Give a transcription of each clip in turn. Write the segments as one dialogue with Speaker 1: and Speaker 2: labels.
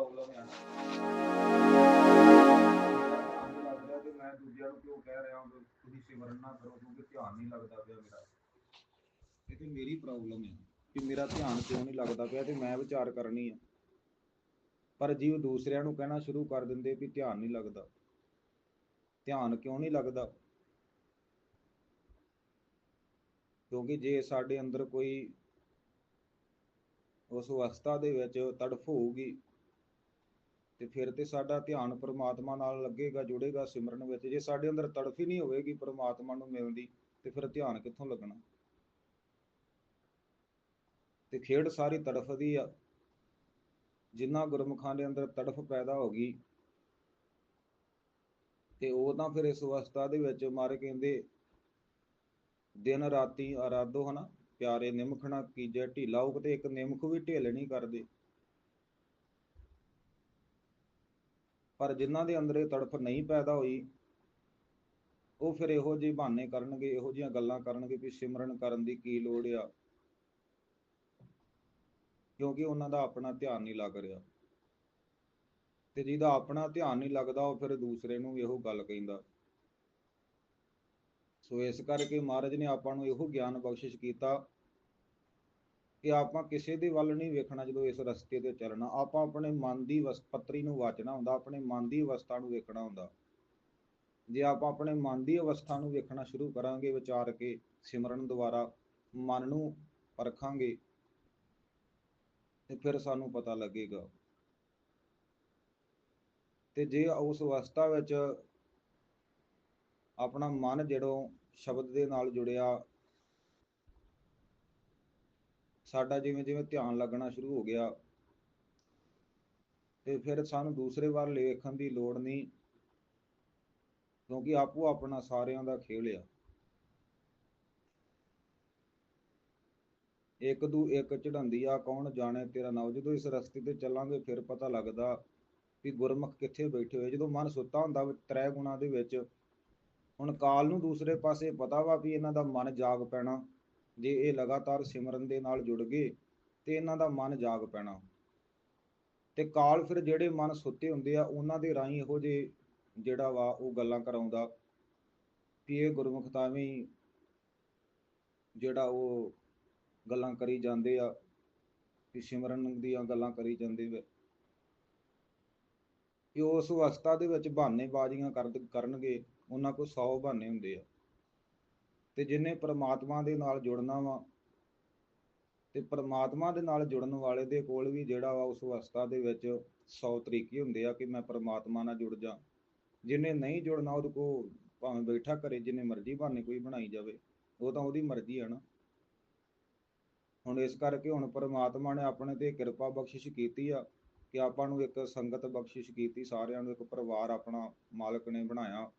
Speaker 1: Problem ਆ। ਲੱਗ ਰਿਹਾ ਮੈਂ ਦੂਜਿਆਂ ਨੂੰ ਕਿਉਂ ਕਹਿ ਰਿਹਾ ਹਾਂ ਤੁਸੀਂ ਸਿਮਰਨ ਨਾ ਕਰੋ, ਕਿਉਂਕਿ ਧਿਆਨ ਨਹੀਂ ਲੱਗਦਾ ਪਿਆ ਮੇਰਾ। ਇਹ ਤੇ ਮੇਰੀ ਪ੍ਰੋਬਲਮ ਹੈ ਕਿ ਮੇਰਾ ਧਿਆਨ ਕਿਉਂ ਨਹੀਂ ਲੱਗਦਾ ਪਿਆ ਤੇ ਮੈਂ ਵਿਚਾਰ ਕਰਨੀ ਆ। ਪਰ ਜੀਵ ਦੂਸਰਿਆਂ ਨੂੰ ਕਹਿਣਾ ਸ਼ੁਰੂ ਕਰ ਦਿੰਦੇ ਵੀ ਧਿਆਨ ਨਹੀਂ ਲੱਗਦਾ। ਧਿਆਨ ਕਿਉਂ ਨਹੀਂ ਲੱਗਦਾ? ਕਿਉਂਕਿ ਜੇ ਸਾਡੇ ਅੰਦਰ ਕੋਈ ਉਸ ਅਵਸਥਾ ਦੇ ਵਿੱਚ ਤੜਫ ਹੋਊਗੀ ਤੇ ਫਿਰ ਤੇ ਸਾਡਾ ਧਿਆਨ ਪ੍ਰਮਾਤਮਾ ਨਾਲ ਲੱਗੇਗਾ, ਜੁੜੇਗਾ, ਸਿਮਰਨ ਵਿੱਚ। ਜੇ ਸਾਡੇ ਅੰਦਰ ਤੜਫ ਹੀ ਨਹੀਂ ਹੋਵੇਗੀ ਪਰਮਾਤਮਾ ਨੂੰ ਮਿਲਣ ਦੀ, ਤੇ ਫਿਰ ਧਿਆਨ ਕਿੱਥੋਂ ਲੱਗਣਾ? ਤੇ ਖੇਡ ਸਾਰੀ ਤੜਫਦੀ ਆ। ਜਿੰਨਾ ਗੁਰਮੁਖਾਂ ਦੇ ਅੰਦਰ ਤੜਫ ਪੈਦਾ ਹੋ ਗਈ, ਤੇ ਉਹ ਤਾਂ ਫਿਰ ਇਸ ਅਵਸਥਾ ਦੇ ਵਿੱਚ ਮਾਰੇ ਕਹਿੰਦੇ, ਦਿਨ ਰਾਤੀ ਆਰਾਧੋ ਹਨਾ, ਪਿਆਰੇ ਨਿਮਖਣਾ ਕੀਜੈ ਢੀਲਾ, ਉਹ ਕਿਤੇ ਇੱਕ ਨਿਮਖ ਵੀ ਢਿੱਲ ਨਹੀਂ ਕਰਦੇ। ਪਰ ਜਿਨ੍ਹਾਂ ਦੇ ਅੰਦਰ ਇਹ ਤੜਫ ਨਹੀਂ ਪੈਦਾ ਹੋਈ, ਉਹ ਫਿਰ ਇਹੋ ਜਿਹੇ ਬਹਾਨੇ ਕਰਨਗੇ, ਇਹੋ ਜਿਹੀਆਂ ਗੱਲਾਂ ਕਰਨਗੇ ਵੀ ਸਿਮਰਨ ਕਰਨ ਦੀ ਕੀ ਲੋੜ ਆ। ਕਿਉਂਕਿ ਉਹਨਾਂ ਦਾ ਆਪਣਾ ਧਿਆਨ ਨਹੀਂ ਲੱਗ ਰਿਹਾ। ਤੇ ਜਿਹਦਾ ਆਪਣਾ ਧਿਆਨ ਨਹੀਂ ਲੱਗਦਾ, ਉਹ ਫਿਰ ਦੂਸਰੇ ਨੂੰ ਇਹੋ ਗੱਲ ਕਹਿੰਦਾ। ਸੋ ਇਸ ਕਰਕੇ ਮਹਾਰਾਜ ਨੇ ਆਪਾਂ ਨੂੰ ਇਹੋ ਗਿਆਨ ਬਖਸ਼ਿਸ਼ ਕੀਤਾ ਕਿ ਆਪਾਂ ਕਿਸੇ ਦੇ ਵੱਲ ਨਹੀਂ ਵੇਖਣਾ ਜਦੋਂ ਇਸ ਰਸਤੇ ਤੇ ਚੱਲਣਾ। ਆਪਾਂ ਆਪਣੇ ਮਨ ਦੀ ਵਸ, ਪੱਤਰੀ ਨੂੰ ਵਾਚਣਾ ਹੁੰਦਾ, ਆਪਣੇ ਮਨ ਦੀ ਅਵਸਥਾ ਨੂੰ ਵੇਖਣਾ ਹੁੰਦਾ। ਜੇ ਆਪਾਂ ਆਪਣੇ ਮਨ ਦੀ ਅਵਸਥਾ ਨੂੰ ਵੇਖਣਾ ਸ਼ੁਰੂ ਕਰਾਂਗੇ ਵਿਚਾਰ ਕੇ, ਸਿਮਰਨ ਦੁਆਰਾ ਮਨ ਨੂੰ ਪਰਖਾਂਗੇ, ਤੇ ਫਿਰ ਸਾਨੂੰ ਪਤਾ ਲੱਗੇਗਾ। ਤੇ ਜੇ ਉਸ ਅਵਸਥਾ ਵਿੱਚ ਆਪਣਾ ਮਨ ਜਦੋਂ ਸ਼ਬਦ ਦੇ ਨਾਲ ਜੁੜਿਆ ਸਾਡਾ ਜਿਵੇਂ ਜਿਵੇਂ ਧਿਆਨ ਲੱਗਣਾ ਸ਼ੁਰੂ ਹੋ ਗਿਆ ਤੇ ਫਿਰ ਸਾਨੂੰ ਦੂਸਰੇ ਵਾਰ ਵੇਖਣ ਦੀ ਲੋੜ ਨਹੀਂ, ਕਿਉਂਕਿ ਆਪੋ ਆਪਣਾ ਸਾਰਿਆਂ ਦਾ ਖੇਲ ਆ। ਇੱਕ ਦੂ ਇੱਕ ਚੜਾਉਂਦੀ ਆ, ਕੌਣ ਜਾਣੇ ਤੇਰਾ ਨਾਮ। ਜਦੋਂ ਇਸ ਰਸਤੇ ਤੇ ਚੱਲਾਂਗੇ ਫਿਰ ਪਤਾ ਲੱਗਦਾ ਵੀ ਗੁਰਮੁਖ ਕਿੱਥੇ ਬੈਠੇ ਹੋਏ। ਜਦੋਂ ਮਨ ਸੁੱਤਾ ਹੁੰਦਾ ਵਾ ਤ੍ਰੈ ਗੁਣਾ ਦੇ ਵਿੱਚ, ਹੁਣ ਕਾਲ ਨੂੰ ਦੂਸਰੇ ਪਾਸੇ ਪਤਾ ਵਾ ਵੀ ਇਹਨਾਂ ਦਾ ਮਨ ਜਾਗ ਪੈਣਾ। ਜੇ ਇਹ ਲਗਾਤਾਰ ਸਿਮਰਨ ਦੇ ਨਾਲ ਜੁੜ ਗਏ, ਤੇ ਇਹਨਾਂ ਦਾ ਮਨ ਜਾਗ ਪੈਣਾ। ਤੇ ਕਾਲ ਫਿਰ ਜਿਹੜੇ ਮਨ ਸੁੱਤੇ ਹੁੰਦੇ ਆ, ਉਹਨਾਂ ਦੇ ਰਾਹੀਂ ਇਹੋ ਜੇ ਜਿਹੜਾ ਵਾ ਉਹ ਗੱਲਾਂ ਕਰਾਉਂਦਾ ਵੀ ਇਹ ਗੁਰਮੁਖ ਤਾਂ ਵੀ ਜਿਹੜਾ ਉਹ ਗੱਲਾਂ ਕਰੀ ਜਾਂਦੇ ਆ, ਕਿ ਸਿਮਰਨ ਦੀਆਂ ਗੱਲਾਂ ਕਰੀ ਜਾਂਦੇ ਵੇ। ਕਿ ਉਸ ਅਵਸਥਾ ਦੇ ਵਿੱਚ ਬਹਾਨੇਬਾਜ਼ੀਆਂ ਕਰ, ਕਰਨਗੇ, ਉਹਨਾਂ ਕੋਲ 100 ਬਹਾਨੇ ਹੁੰਦੇ ਆ। ਤੇ ਜਿਨੇ ਪਰਮਾਤਮਾ ਦੇ ਨਾਲ ਜੁੜਨਾ ਵਾ ਤੇ ਪਰਮਾਤਮਾ ਦੇ ਨਾਲ ਜੁੜਨ ਵਾਲੇ ਦੇ ਕੋਲ ਵੀ ਜਿਹੜਾ ਵਾ ਉਸ ਅਵਸਥਾ ਦੇ ਵਿੱਚ 100 ਤਰੀਕੇ ਹੁੰਦੇ ਆ ਕਿ ਮੈਂ ਪਰਮਾਤਮਾ ਨਾਲ ਜੁੜ ਜਾ। ਜਿਨੇ ਨਹੀਂ ਜੁੜਨਾ ਉਹਦੇ ਕੋ ਭਾਵੇਂ ਬੈਠਾ ਕਰੇ ਜਿੰਨੇ ਮਰਜ਼ੀ ਬਹਾਨੇ ਕੋਈ ਬਣਾਈ ਜਾਵੇ, ਉਹ ਤਾਂ ਉਹਦੀ ਮਰਜ਼ੀ ਆ ਨਾ। ਹੁਣ ਇਸ ਕਰਕੇ ਹੁਣ ਪਰਮਾਤਮਾ ਨੇ ਆਪਣੇ ਤੇ ਕਿਰਪਾ ਬਖਸ਼ਿਸ਼ ਕੀਤੀ ਆ ਕਿ ਆਪਾਂ ਨੂੰ ਇੱਕ ਸੰਗਤ ਬਖਸ਼ਿਸ਼ ਕੀਤੀ, ਸਾਰਿਆਂ ਨੂੰ ਇੱਕ ਪਰਿਵਾਰ ਆਪਣਾ ਮਾਲਕ ਨੇ ਬਣਾਇਆ।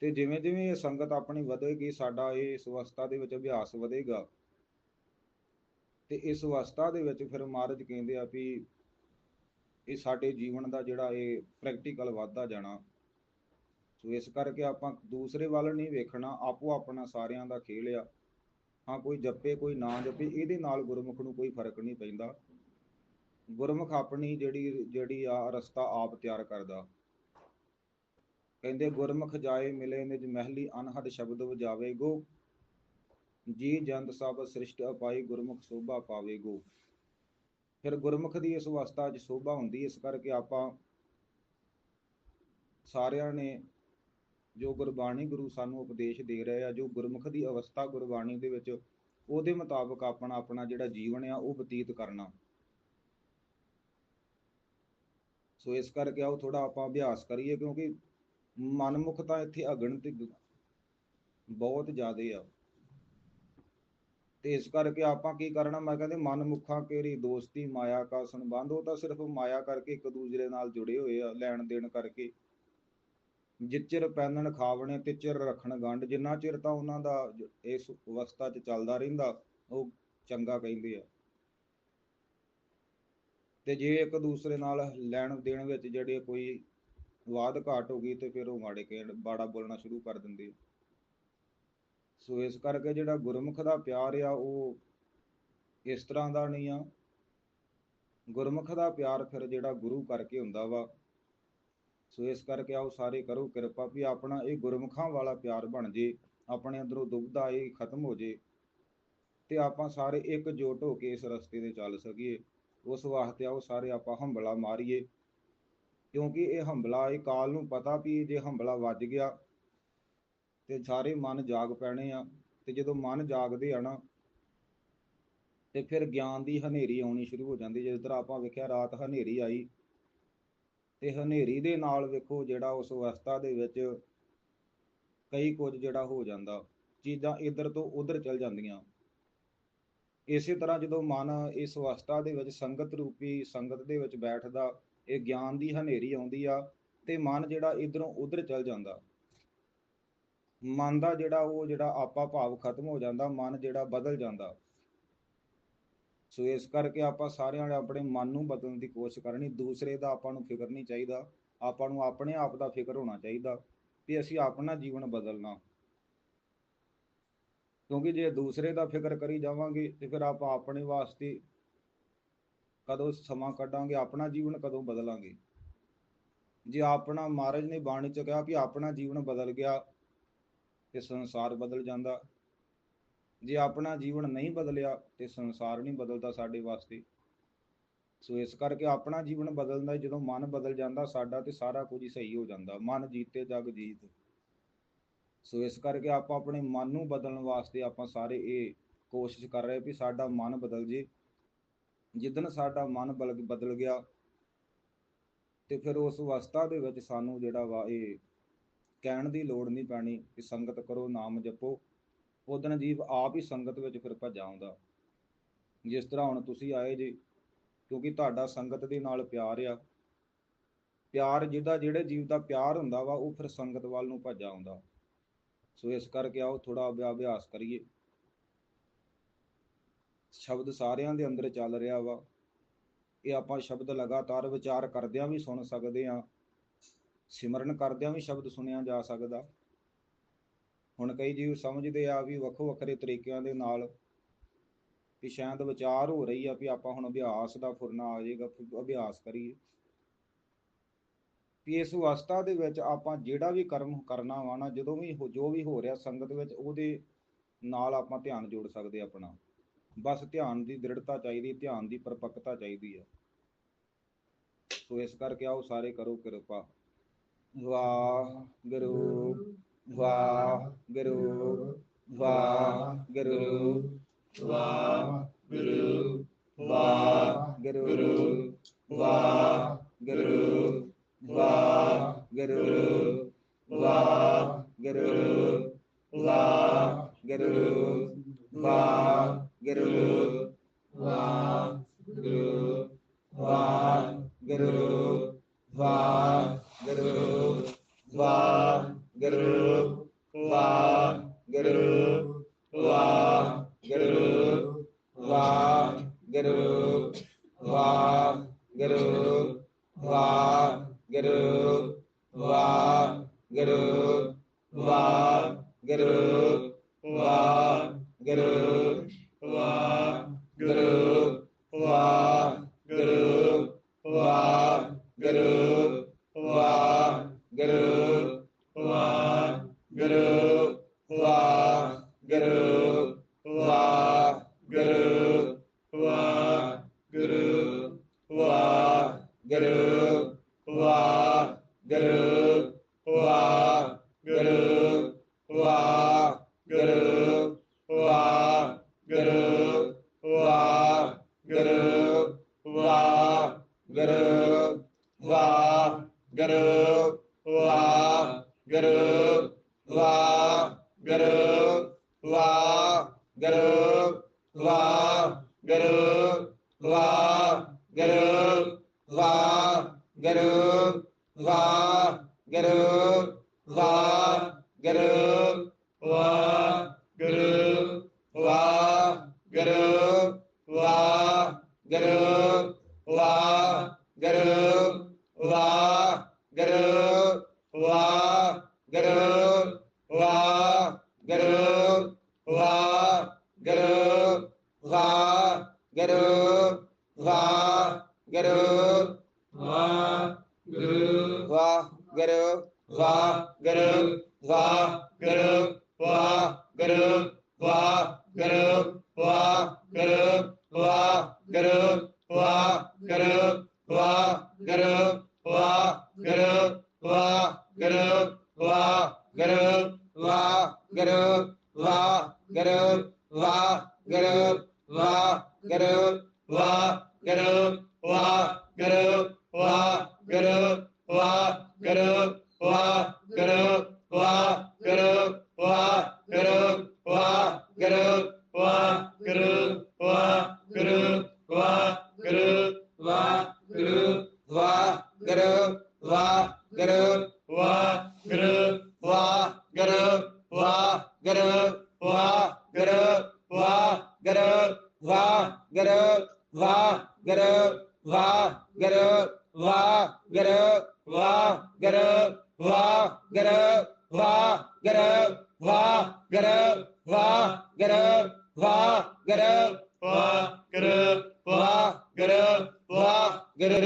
Speaker 1: ਤੇ ਜਿਵੇਂ ਜਿਵੇਂ ਇਹ ਸੰਗਤ ਆਪਣੀ ਵਧੇਗੀ, ਸਾਡਾ ਇਹ ਇਸ ਅਵਸਥਾ ਦੇ ਵਿੱਚ ਅਭਿਆਸ ਵਧੇਗਾ। ਤੇ ਇਸ ਅਵਸਥਾ ਦੇ ਵਿੱਚ ਫਿਰ ਮਹਾਰਾਜ ਕਹਿੰਦੇ ਆ ਵੀ ਇਹ ਸਾਡੇ ਜੀਵਨ ਦਾ ਜਿਹੜਾ ਇਹ ਪ੍ਰੈਕਟੀਕਲ ਵਾਧਾ ਜਾਣਾ। ਸੋ ਇਸ ਕਰਕੇ ਆਪਾਂ ਦੂਸਰੇ ਵੱਲ ਨਹੀਂ ਵੇਖਣਾ, ਆਪੋ ਆਪਣਾ ਸਾਰਿਆਂ ਦਾ ਖੇਲ ਆ। ਹਾਂ, ਕੋਈ ਜੱਪੇ, ਕੋਈ ਨਾ ਜੱਪੇ, ਇਹਦੇ ਨਾਲ ਗੁਰਮੁਖ ਨੂੰ ਕੋਈ ਫ਼ਰਕ ਨਹੀਂ ਪੈਂਦਾ। ਗੁਰਮੁਖ ਆਪਣੀ ਜਿਹੜੀ ਜਿਹੜੀ ਆ ਰਸਤਾ ਆਪ ਤਿਆਰ ਕਰਦਾ। ਕਹਿੰਦੇ, ਗੁਰਮੁਖ ਜਾਏ ਮਿਲੇ ਨਿਜ ਮਹਿਲੀ, ਅਨਹਦ ਸ਼ਬਦ ਵਜਾਵੇਗੋ। ਜੀ ਜੰਤ ਸਭ ਸ੍ਰਿਸ਼ਟ ਅਪਾਈ, ਗੁਰਮੁਖ ਸੋਭਾ ਪਾਵੇਗੋ। ਫਿਰ ਗੁਰਮੁਖ ਦੀ ਇਸ ਅਵਸਥਾ 'ਚ ਸੋਭਾ ਹੁੰਦੀ, ਇਸ ਕਰਕੇ ਆਪਾਂ ਸਾਰਿਆਂ ਨੇ ਜੋ ਗੁਰਬਾਣੀ ਗੁਰੂ ਸਾਨੂੰ ਉਪਦੇਸ਼ ਦੇ ਰਹੇ ਆ, ਜੋ ਗੁਰਮੁਖ ਦੀ ਅਵਸਥਾ ਗੁਰਬਾਣੀ ਦੇ ਵਿੱਚ, ਉਹਦੇ ਮੁਤਾਬਕ ਆਪਣਾ ਆਪਣਾ ਜਿਹੜਾ ਜੀਵਨ ਆ, ਉਹ ਬਤੀਤ ਕਰਨਾ। ਸੋ ਇਸ ਕਰਕੇ ਆਓ ਥੋੜਾ ਆਪਾਂ ਅਭਿਆਸ ਕਰੀਏ, ਕਿਉਂਕਿ ਮਨਮੁਖ ਤਾਂ ਇੱਥੇ ਅਗਣ ਤੇ ਬਹੁਤ ਜ਼ਿਆਦੇ ਆ। ਤੇ ਇਸ ਕਰਕੇ ਆਪਾਂ ਕੀ ਕਰਨਾ, ਮੈਂ ਕਹਿੰਦੇ ਮਨਮੁਖਾਂ ਕੇਰੀ ਦੋਸਤੀ, ਮਾਇਆ ਕਾ ਸੰਬੰਧ, ਉਹ ਤਾਂ ਸਿਰਫ ਮਾਇਆ ਕਰਕੇ ਇੱਕ ਦੂਜੇ ਨਾਲ ਜੁੜੇ ਹੋਏ ਆ, ਲੈਣ ਦੇਣ ਕਰਕੇ। ਜਿੱਚਰ ਪੈਨਣ ਖਾਵਣੇ ਤੇ ਚਿਰ ਰੱਖਣ ਗੰਢ, ਜਿੰਨਾ ਚਿਰ ਤਾਂ ਉਹਨਾਂ ਦਾ ਇਸ ਅਵਸਥਾ 'ਚ ਚੱਲਦਾ ਰਹਿੰਦਾ, ਉਹ ਚੰਗਾ ਕਹਿੰਦੇ ਆ। ਤੇ ਜੇ ਇੱਕ ਦੂਸਰੇ ਨਾਲ ਲੈਣ ਦੇਣ ਵਿੱਚ ਜਿਹੜੇ ਕੋਈ ਵਾਦ ਘਾਟ ਹੋ ਗਈ ਤੇ ਫਿਰ ਉਹ ਮਾੜੇ ਕਹਿਣ, ਬਾੜਾ ਬੋਲਣਾ ਸ਼ੁਰੂ ਕਰ ਦਿੰਦੇ ਸੋ ਇਸ ਕਰਕੇ ਜਿਹੜਾ ਗੁਰਮੁਖ ਦਾ ਪਿਆਰ ਆ, ਉਹ ਇਸ ਤਰ੍ਹਾਂ ਦਾ ਨਹੀਂ ਆ। ਗੁਰਮੁਖ ਦਾ ਪਿਆਰ ਫਿਰ ਜਿਹੜਾ ਗੁਰੂ ਕਰਕੇ ਹੁੰਦਾ ਵਾ, ਸੋ ਇਸ ਕਰਕੇ ਆਓ ਸਾਰੇ ਕਰੋ ਕਿਰਪਾ ਵੀ ਆਪਣਾ ਇਹ ਗੁਰਮੁਖਾਂ ਵਾਲਾ ਪਿਆਰ ਬਣ ਜੇ, ਆਪਣੇ ਅੰਦਰੋਂ ਦੁਬਦਾ ਇਹ ਖਤਮ ਹੋ ਜੇ, ਤੇ ਆਪਾਂ ਸਾਰੇ ਇੱਕ ਇਕਜੁੱਟ ਹੋ ਕੇ ਇਸ ਰਸਤੇ ਤੇ ਚੱਲ ਸਕੀਏ। ਉਸ ਵਾਸਤੇ ਆਓ ਸਾਰੇ ਆਪਾਂ ਹੰਬਲਾ ਮਾਰੀਏ। ਕਿਉਂਕਿ ਇਹ ਹੰਬਲਾ ਇਹ ਕਾਲ ਨੂੰ ਪਤਾ ਵੀ ਜੇ ਹੰਬਲਾ ਵੱਜ ਗਿਆ ਤੇ ਸਾਰੇ ਮਨ ਜਾਗ ਪੈਣੇ ਆ ਤੇ ਜਦੋਂ ਮਨ ਜਾਗਦੇ ਆ ਨਾ, ਤੇ ਫਿਰ ਗਿਆਨ ਦੀ ਹਨੇਰੀ ਆਉਣੀ ਸ਼ੁਰੂ ਹੋ ਜਾਂਦੀ। ਜਿਸ ਤਰ੍ਹਾਂ ਆਪਾਂ ਵੇਖਿਆ, ਰਾਤ ਹਨੇਰੀ ਆਈ ਤੇ ਹਨੇਰੀ ਦੇ ਨਾਲ ਵੇਖੋ ਜਿਹੜਾ ਉਸ ਅਵਸਥਾ ਦੇ ਵਿੱਚ ਕਈ ਕੁਝ ਜਿਹੜਾ ਹੋ ਜਾਂਦਾ, ਚੀਜ਼ਾਂ ਇੱਧਰ ਤੋਂ ਉੱਧਰ ਚਲ ਜਾਂਦੀਆਂ। ਇਸੇ ਤਰ੍ਹਾਂ ਜਦੋਂ ਮਨ ਇਸ ਅਵਸਥਾ ਦੇ ਵਿੱਚ ਸੰਗਤ ਰੂਪੀ ਸੰਗਤ ਦੇ ਵਿੱਚ ਬੈਠਦਾ ਇਹ ਗਿਆਨ ਦੀ ਹਨੇਰੀ ਆਉਂਦੀ ਆ ਤੇ ਮਨ ਜਿਹੜਾ ਇਧਰੋਂ ਉਧਰ ਚਲ ਜਾਂਦਾ। ਮਨ ਦਾ ਜਿਹੜਾ ਉਹ ਜਿਹੜਾ ਆਪਾ ਭਾਵ ਖਤਮ ਹੋ ਜਾਂਦਾ, ਮਨ ਜਿਹੜਾ ਬਦਲ ਜਾਂਦਾ। ਸੋ ਇਸ ਕਰਕੇ ਆਪਾਂ ਸਾਰਿਆਂ ਨੇ ਆਪਣੇ ਮਨ ਨੂੰ ਬਦਲਣ ਦੀ ਕੋਸ਼ਿਸ਼ ਕਰਨੀ, ਦੂਸਰੇ ਦਾ ਆਪਾਂ ਨੂੰ ਫਿਕਰ ਨਹੀਂ ਚਾਹੀਦਾ। ਆਪਾਂ ਨੂੰ ਆਪਣੇ ਆਪ ਦਾ ਫਿਕਰ ਹੋਣਾ ਚਾਹੀਦਾ ਵੀ ਅਸੀਂ ਆਪਣਾ ਜੀਵਨ ਬਦਲਣਾ। ਕਿਉਂਕਿ ਜੇ ਦੂਸਰੇ ਦਾ ਫਿਕਰ ਕਰੀ ਜਾਵਾਂਗੇ ਤੇ ਫਿਰ ਆਪਾਂ ਆਪਣੇ ਵਾਸਤੇ ਕਦੋਂ ਸਮਾਂ ਕੱਢਾਂਗੇ, ਆਪਣਾ ਜੀਵਨ ਕਦੋਂ ਬਦਲਾਂਗੇ? ਜੇ ਆਪਣਾ ਮਹਾਰਾਜ ਨੇ ਬਾਣੀ ਚ ਕਿਹਾ ਵੀ ਆਪਣਾ ਜੀਵਨ ਬਦਲ ਗਿਆ, ਤੇ ਸੰਸਾਰ ਬਦਲ ਜਾਂਦਾ। ਜੇ ਆਪਣਾ ਜੀਵਨ ਨਹੀਂ ਬਦਲਿਆ, ਤੇ ਸੰਸਾਰ ਨਹੀਂ ਬਦਲਦਾ ਸਾਡੇ ਵਾਸਤੇ। ਸੋ ਇਸ ਕਰਕੇ ਆਪਣਾ ਜੀਵਨ ਬਦਲਦਾ ਜਦੋਂ ਮਨ ਬਦਲ ਜਾਂਦਾ, ਸਾਡਾ ਤੇ ਸਾਰਾ ਕੁਝ ਹੀ ਸਹੀ ਹੋ ਜਾਂਦਾ। ਮਨ ਜੀਤੇ, ਜਗ ਜੀਤ। ਸੋ ਇਸ ਕਰਕੇ ਆਪਾਂ ਆਪਣੇ ਮਨ ਨੂੰ ਬਦਲਣ ਵਾਸਤੇ ਆਪਾਂ ਸਾਰੇ ਇਹ ਕੋਸ਼ਿਸ਼ ਕਰ ਰਹੇ ਵੀ ਸਾਡਾ ਮਨ ਬਦਲ ਜੇ। ਜਿੱਦਨ ਸਾਡਾ ਮਨ ਬਲ ਬਦਲ ਗਿਆ ਤੇ ਫਿਰ ਉਸ ਅਵਸਥਾ ਦੇ ਵਿੱਚ ਸਾਨੂੰ ਜਿਹੜਾ ਵਾ ਇਹ ਕਹਿਣ ਦੀ ਲੋੜ ਨਹੀਂ ਪੈਣੀ ਕਿ ਸੰਗਤ ਕਰੋ, ਨਾਮ ਜਪੋ। ਉਦਨ ਜੀਵ ਆਪ ਹੀ ਸੰਗਤ ਵਿੱਚ ਫਿਰ ਭੱਜ ਆਉਂਦਾ। ਜਿਸ ਤਰ੍ਹਾਂ ਹੁਣ ਤੁਸੀਂ ਆਏ ਜੀ, ਕਿਉਂਕਿ ਤੁਹਾਡਾ ਸੰਗਤ ਦੇ ਨਾਲ ਪਿਆਰ ਆ। ਪਿਆਰ ਜਿਹਦਾ ਜਿਹੜੇ ਜੀਵ ਦਾ ਪਿਆਰ ਹੁੰਦਾ ਵਾ, ਉਹ ਫਿਰ ਸੰਗਤ ਵੱਲ ਨੂੰ ਭੱਜ ਆਉਂਦਾ। ਸੋ ਇਸ ਕਰਕੇ ਆਓ ਥੋੜਾ ਅਭਿਆਸ ਕਰੀਏ। ਸ਼ਬਦ ਸਾਰਿਆਂ ਦੇ ਅੰਦਰ ਚੱਲ ਰਿਹਾ ਵਾ। ਇਹ ਆਪਾਂ ਸ਼ਬਦ ਲਗਾਤਾਰ ਵਿਚਾਰ ਕਰਦਿਆਂ ਵੀ ਸੁਣ ਸਕਦੇ ਆ ਸਿਮਰਨ ਕਰਦਿਆਂ ਵੀ ਸ਼ਬਦ ਸੁਣਿਆ ਜਾ ਸਕਦਾ। ਹੁਣ ਕਈ ਜੀਵ ਸਮਝਦੇ ਆ ਵੀ ਵੱਖੋ ਵੱਖਰੇ ਤਰੀਕਿਆਂ ਦੇ ਨਾਲ ਕਿ ਸ਼ਾਇਦ ਵਿਚਾਰ ਹੋ ਰਹੀ ਆ ਵੀ ਆਪਾਂ ਹੁਣ ਅਭਿਆਸ ਦਾ ਫੁਰਨਾ ਆ ਜਾਏਗਾ ਅਭਿਆਸ ਕਰੀਏ। ਵੀ ਇਸ ਅਵਸਥਾ ਦੇ ਵਿੱਚ ਆਪਾਂ ਜਿਹੜਾ ਵੀ ਕਰਮ ਕਰਨਾ ਵਾ ਨਾ, ਜਦੋਂ ਵੀ ਜੋ ਵੀ ਹੋ ਰਿਹਾ ਸੰਗਤ ਵਿੱਚ, ਉਹਦੇ ਨਾਲ ਆਪਾਂ ਧਿਆਨ ਜੋੜ ਸਕਦੇ ਆਪਣਾ। ਬਸ ਧਿਆਨ ਦੀ ਦ੍ਰਿੜਤਾ ਚਾਹੀਦੀ, ਧਿਆਨ ਦੀ ਪਰਪੱਕਤਾ ਚਾਹੀਦੀ ਹੈ। ਸੋ ਇਸ ਕਰਕੇ ਆਓ ਸਾਰੇ ਕਰੋ ਕਿਰਪਾ। ਵਾਹਿਗੁਰੂ ਵਾਹਿਗੁਰੂ ਵਾਹਿਗੁਰੂ
Speaker 2: ਵਾਹਿਗੁਰੂ
Speaker 1: ਵਾਹਿਗੁਰੂ ਵਾਹਿਗੁਰੂ ਵਾਹਿਗੁਰੂ ਵਾਹਿਗੁਰੂ ਵਾਹਿਗੁਰੂ ਵਾਹਿਗੁਰੂ गुरु गुरु गुरु गुरु गुरु गुरु गुरु गुरु va garup va garup va garup va garup va garup
Speaker 2: va
Speaker 1: garup va
Speaker 2: garup
Speaker 1: va garup va garup va garup va garup va garup va garup va garup
Speaker 2: va
Speaker 1: garup va